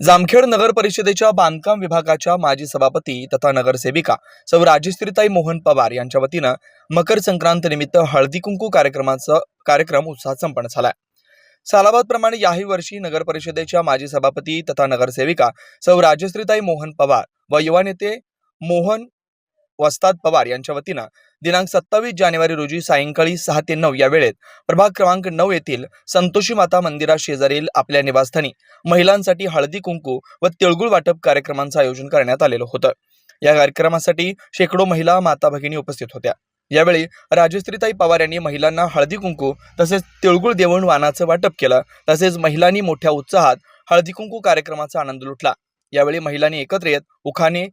जामखेड नगर परिषदेच्या बांधकाम विभागाच्या माजी सभापती तथा नगरसेविका सौ राजश्रीताई मोहन पवार यांच्या वतीनं मकर संक्रांत निमित्त हळदी कुंकू कार्यक्रमाचा कार्यक्रम उत्साहात संपन्न झालाय. सालाबाद प्रमाणे याही वर्षी नगर परिषदेच्या माजी सभापती तथा नगरसेविका सौ राजश्रीताई मोहन पवार व युवा नेते मोहन वस्ताद पवार यांच्या वतीनं दिनांक सत्तावीस जानेवारी रोजी सायंकाळी सहा ते नऊ या वेळेत प्रभाग क्रमांक नऊ येथील संतोषी माता मंदिरा शेजारील आपल्या निवासस्थानी महिलांसाठी हळदी कुंकू व तिळगुळ वाटप कार्यक्रमांचं आयोजन करण्यात आलेलं होतं. या कार्यक्रमासाठी शेकडो महिला माता भगिनी उपस्थित होत्या. यावेळी राजश्रीताई पवार यांनी महिलांना हळदी कुंकू तसेच तिळगुळ देऊन वाणाचं वाटप केलं. तसेच महिलांनी मोठ्या उत्साहात हळदी कुंकू कार्यक्रमाचा आनंद लुटला. यावेळी महिलांनी एकत्र येत उखाणे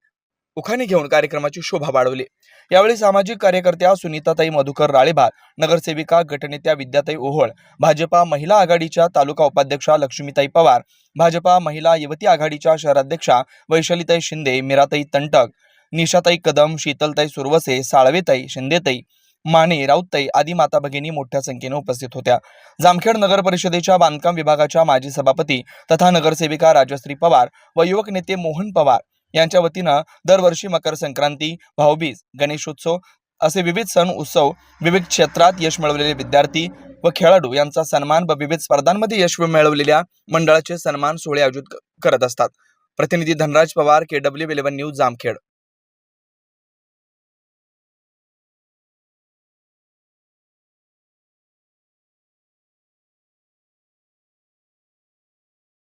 उखाणे घेऊन कार्यक्रमाची शोभा वाढवली. यावेळी सामाजिक कार्यकर्त्या सुनीताताई मधुकर राळेभार नगरसेविका गटनेत्या विद्याताई ओहोळ भाजपा महिला आघाडीच्या तालुका उपाध्यक्षा लक्ष्मीताई पवार भाजपा महिला युवती आघाडीच्या शहराध्यक्षा वैशालीताई शिंदे मीराताई तंटक निशाताई कदम शीतलताई सुरवसे साळवेताई शिंदेताई माने राऊतताई आदी माता भगिनी मोठ्या संख्येने उपस्थित होत्या. जामखेड नगर परिषदेच्या बांधकाम विभागाच्या माजी सभापती तथा नगरसेविका राजश्री पवार व युवक नेते मोहन पवार यांच्या वतीनं दरवर्षी मकर संक्रांती भाऊबीज गणेशोत्सव असे विविध सण उत्सव विविध क्षेत्रात यश मिळवलेले विद्यार्थी व खेळाडू यांचा सन्मान व विविध स्पर्धांमध्ये यश मिळवलेल्या मंडळाचे सन्मान सोहळे आयोजित करत असतात. प्रतिनिधी Dhanraj Pawar K W eleven news Jamkhed.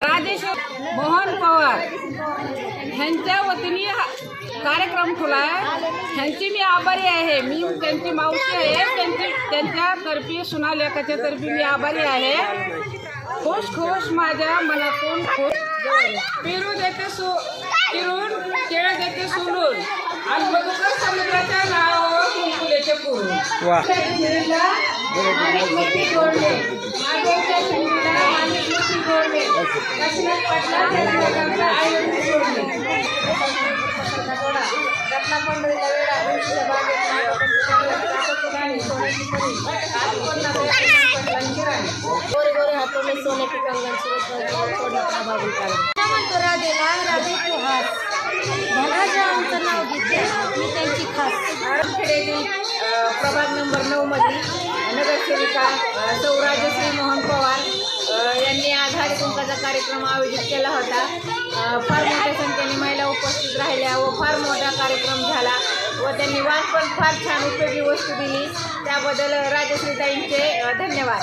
Rajeshwar Mohan Pawar. ह्यांच्या वतीने कार्यक्रम ठेवला आहे. ह्यांची मी आभारी आहे. मी त्यांची मावशी आहे. त्यांची त्यांच्यातर्फे सुनालेखाच्या तर्फे मी आभारी आहे. खुश खुश माझ्या मनातून खुश पेरू देते सु फिरून केळ देते सोलून. आणि मधुकर समुद्राच्या नावावर कुंकू देते पुरून माणिकमती जोडले माझ्याच्या शिंदीला माणिकमती जोडले दक्षिणेत राधे नाव घेते मी त्यांची खास प्रभाग नंबर नऊ मधील नगरसेविका सौराजश्री मोहन पवार यांनी आज कुंकाचा कार्यक्रम आयोजित केला होता. फार मोठ्या संख्येने महिला उपस्थित राहिल्या व फार मोठा कार्यक्रम झाला व त्यांनी वाद पण फार छान उपयोगी वस्तू दिली. त्याबद्दल राजश्रीताईंचे धन्यवाद.